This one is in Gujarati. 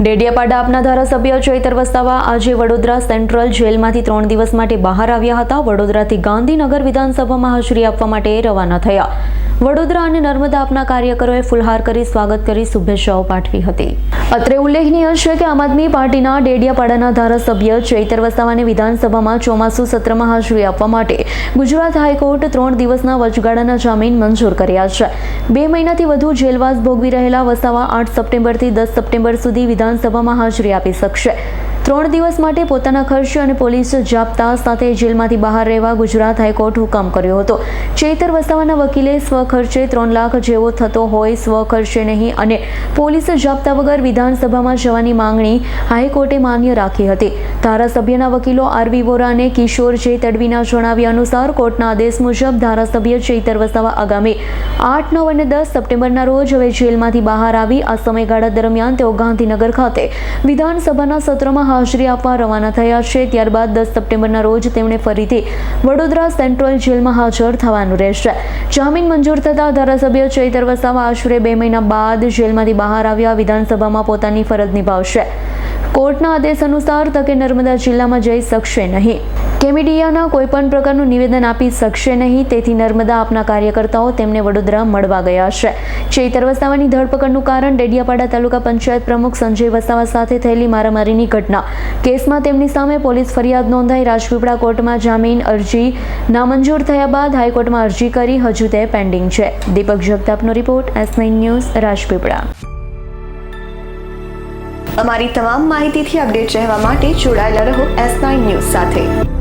ડેડિયાપાડા આપના ધારાસભ્ય ચૈતર વસાવા આજે વડોદરા સેન્ટ્રલ જેલમાંથી ત્રણ દિવસ માટે બહાર આવ્યા હતા. વડોદરાથી ગાંધીનગર વિધાનસભામાં હાજરી આપવા માટે રવાના થયા. વડોદરા અને નર્મદા આપના કાર્યકરોએ ફુલહાર કરી સ્વાગત કરી શુભેચ્છાઓ પાઠવી હતી. અત્રે ઉલ્લેખનીય છે કે આમ આદમી પાર્ટીના ડેડિયાપાડાના ધારાસભ્ય ચૈતર વસાવાને વિધાનસભામાં ચોમાસુ સત્રમાં હાજરી આપવા માટે ગુજરાત હાઈકોર્ટ ત્રણ દિવસના વચગાળાના જામીન મંજૂર કર્યા છે. બે મહિનાથી વધુ જેલવાસ ભોગવી રહેલા વસાવા આઠ સપ્ટેમ્બરથી દસ સપ્ટેમ્બર સુધી વિધાનસભામાં હાજરી આપી શકશે. ત્રણ દિવસ માટે પોતાના ખર્ચે અને પોલીસ જાપ્તા સાથે જેલમાંથી બહાર રહેવા ગુજરાત હાઈકોર્ટ હુકમ કર્યો હતો. ચૈતર વસાવાના વકીલે સ્વખર્ચે ત્રણ લાખ જેવો થતો હોય સ્વખર્ચે નહીં અને પોલીસ જાપ્તા વગર વિધાનસભામાં જવાની માંગણી હાઈકોર્ટે માન્ય રાખી હતી. ધારાસભ્યના વકીલો આરવી વોરા અને કિશોર જે તડવીના જણાવ્યા અનુસાર કોર્ટના આદેશ મુજબ ધારાસભ્ય ચૈતર વસાવા આગામી આઠ, નવ અને દસ સપ્ટેમ્બરના રોજ હવે જેલમાંથી બહાર આવી આ સમયગાળા દરમિયાન તેઓ ગાંધીનગર ખાતે વિધાનસભાના સત્રમાં હાજરી આપવા રવાના થયા છે. ત્યારબાદ દસ સપ્ટેમ્બરના રોજ તેમણે ફરીથી વડોદરા સેન્ટ્રલ જેલમાં હાજર થવાનું રહેશે. જામીન મંજૂર થતાં ધારાસભ્ય ચૈતર વસાવા આશરે બે મહિના બાદ જેલમાંથી બહાર આવ્યા. વિધાનસભામાં પોતાની ફરજ નિભાવશે. કોર્ટના આદેશ અનુસાર તકે નર્મદા જિલ્લામાં જઈ શકશે નહીં. કેમિડિયાના કોઈપણ પ્રકારનું નિવેદન આપી શકશે નહીં. તેથી નર્મદા આપના કાર્યકર્તાઓ તેમને વડોદરા મળવા ગયા છે. ચૈતર વસાવાની ધરપકડનું કારણ ડેડિયાપાડા તાલુકા પંચાયત પ્રમુખ સંજય વસાવા સાથે થયેલી મારામારીની ઘટના. કેસમાં તેમની સામે પોલીસ ફરિયાદ નોંધાઈ રાજપીપળા કોર્ટમાં જામીન અરજી નામંજૂર થયા બાદ હાઈકોર્ટમાં અરજી કરી હજુ તે પેન્ડિંગ છે. દીપક જગતાપનો રિપોર્ટ, એસ ન્યૂઝ, રાજપીપળા. અમારી તમામ માહિતીથી અપડેટ રહેવા માટે જોડાયેલા રહો એસ ન્યૂઝ સાથે.